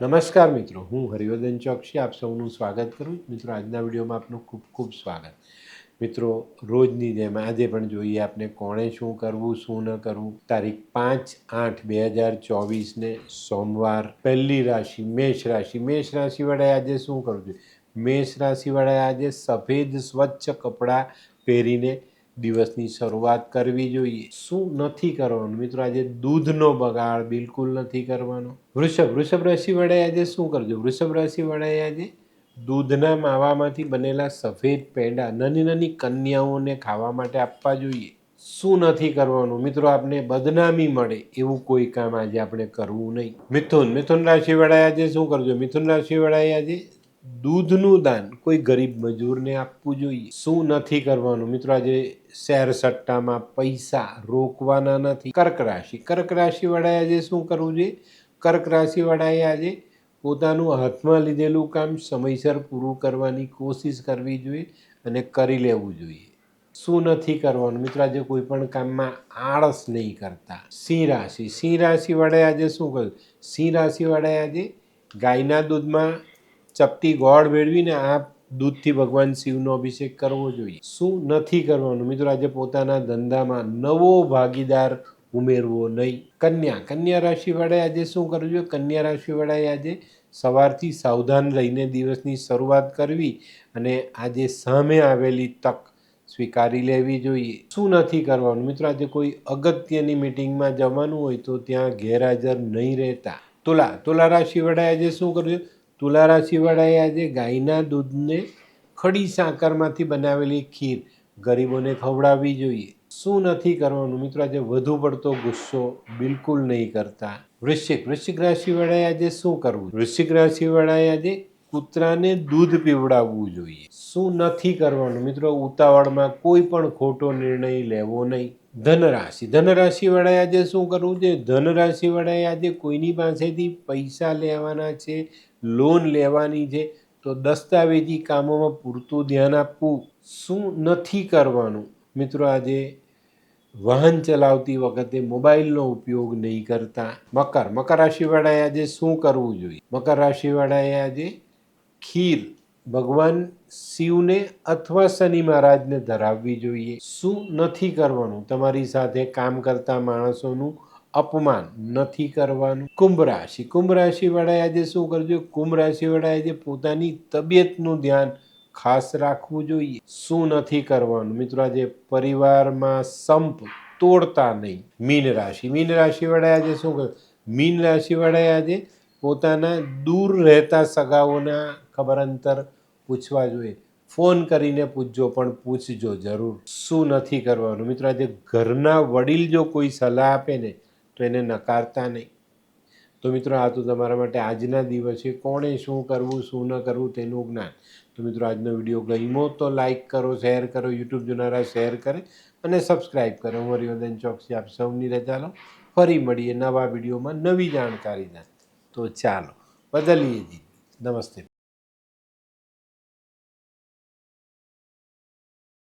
નમસ્કાર મિત્રો, હું હરિવર્ધન ચોકસી આપ સૌનું સ્વાગત કરું. મિત્રો, આજના વિડીયોમાં આપનું ખૂબ ખૂબ સ્વાગત. મિત્રો, રોજની જેમ આજે પણ જોઈએ આપણે કોણે શું કરવું, શું ન કરવું. તારીખ પાંચ આઠ બે હજાર ચોવીસને સોમવાર, પહેલી રાશિ, મેષ રાશિ. મેષ રાશિવાળાએ આજે શું કરવું જોઈએ? મેષ રાશિવાળાએ આજે સફેદ સ્વચ્છ કપડાં પહેરીને દિવસની શરૂઆત કરવી જોઈએ. શું નથી કરવાનું? મિત્રો, આજે દૂધનો બગાડ બિલકુલ નથી કરવાનો. વૃષભ વૃષભ રાશિવાળાએ આજે શું કરજો? વૃષભ રાશિવાળાએ આજે દૂધના માવામાંથી બનેલા સફેદ પેંડા નાની નાની કન્યાઓને ખાવા માટે આપવા જોઈએ. શું નથી કરવાનું? મિત્રો, આપને બદનામી મળે એવું કોઈ કામ આજે આપણે કરવું નહીં. મિથુન મિથુન રાશિવાળાએ આજે શું કરજો? મિથુન રાશિવાળાએ આજે દૂધનું દાન કોઈ ગરીબ મજૂરને આપવું જોઈએ. શું નથી કરવાનું? મિત્રો, આજે શેર સટ્ટામાં પૈસા રોકવાના નથી. કર્ક રાશિ. કર્ક રાશિવાળાએ આજે શું કરવું જોઈએ? કર્ક રાશિવાળાએ આજે પોતાનું હાથમાં લીધેલું કામ સમયસર પૂરું કરવાની કોશિશ કરવી જોઈએ અને કરી લેવું જોઈએ. શું નથી કરવાનું? મિત્રો, આજે કોઈ પણ કામમાં આળસ નહીં કરતા. સિંહ રાશિ. સિંહ રાશિવાળાએ આજે શું કર્યું? સિંહ રાશિવાળાએ આજે ગાયના દૂધમાં ચપટી ગોળ મેળવીને આ દૂધથી ભગવાન શિવનો અભિષેક કરવો જોઈએ. શું નથી કરવાનું? મિત્રો, આજે પોતાના ધંધામાં નવો ભાગીદાર ઉમેરવો નહીં. કન્યા કન્યા રાશિવાળાએ આજે શું કરવું જોઈએ કન્યા રાશિવાળાએ આજે સવારથી સાવધાન રહીને દિવસની શરૂઆત કરવી અને આજે સામે આવેલી તક સ્વીકારી લેવી જોઈએ. શું નથી કરવાનું? મિત્રો, આજે કોઈ અગત્યની મિટિંગમાં જવાનું હોય તો ત્યાં ગેરહાજર નહીં રહેતા. તુલા તુલા રાશિવાળાએ આજે શું કરવું જોઈએ તુલા રાશિવાળાએ આજે ગાયના દૂધને ખડી સાકરમાંથી બનાવેલી ખીર. ગરીબોને ખવડાવવી જોઈએ. શું નથી કરવાનું? મિત્રો, આજે વધુ પડતો ગુસ્સો બિલકુલ નહીં કરતા. વૃશ્ચિક વૃશ્ચિક રાશિવાળાએ આજે શું કરવું? વૃશ્ચિક રાશિવાળાએ આજે કૂતરાને દૂધ પીવડાવવું જોઈએ. શું નથી કરવાનું? મિત્રો, ઉતાવળમાં કોઈ પણ ખોટો નિર્ણય લેવો નહીં. ધનરાશિ ધનરાશિવાળાએ આજે શું કરવું છે ધનરાશિવાળાએ આજે કોઈની પાસેથી પૈસા લેવાના છે? લોન લેવાની છે, તો દસ્તાવેજી કામોમાં પૂરતું ધ્યાન આપવું શું નથી કરવાનું? મિત્રો, આજે વાહન ચલાવતી વખતે મોબાઈલનો ઉપયોગ નહીં કરતા. મકર મકર રાશિવાળાએ આજે શું કરવું જોઈએ? મકર રાશિવાળાએ આજે ખીર, ભગવાન શિવને અથવા શનિ મહારાજને ધરાવવી જોઈએ. શું નથી કરવાનું? તમારી સાથે કામ કરતા માણસોનું અપમાન નથી કરવાનું. કુંભ રાશિ. કુંભ રાશિવાળાએ આજે શું કરજો? કુંભ રાશિવાળાએ આજે પોતાની તબિયતનું ધ્યાન ખાસ રાખવું જોઈએ. શું નથી કરવાનું? મિત્રો, આજે પરિવારમાં સંપ તોડતા નહીં. મીન રાશિ. મીન રાશિવાળાએ આજે શું કર મીન રાશિવાળાએ આજે પોતાના દૂર રહેતા સગાઓના ખબર અંતર પૂછવા જોઈએ. ફોન કરીને પૂછજો, પણ પૂછજો જરૂર. શું નથી કરવાનું? મિત્રો, આજે ઘરના વડીલ જો કોઈ સલાહ આપે ને તો એને નકારતા નહીં. તો મિત્રો, આ તો તમારા માટે આજના દિવસે કોણે શું કરવું, શું ન કરવું તેનું જ્ઞાન. તો મિત્રો, આજનો વીડિયો ગમ્યો તો લાઇક કરો, શેર કરો, યુટ્યુબ જોનારા શેર કરે અને સબસ્ક્રાઈબ કરો. હું હરિવર્ધન ચોકસી આપ સૌની રજા લો ફરી મળીએ નવા વિડીયોમાં નવી જાણકારી સાથે તો ચાલો, બદલીએ જી. નમસ્તે.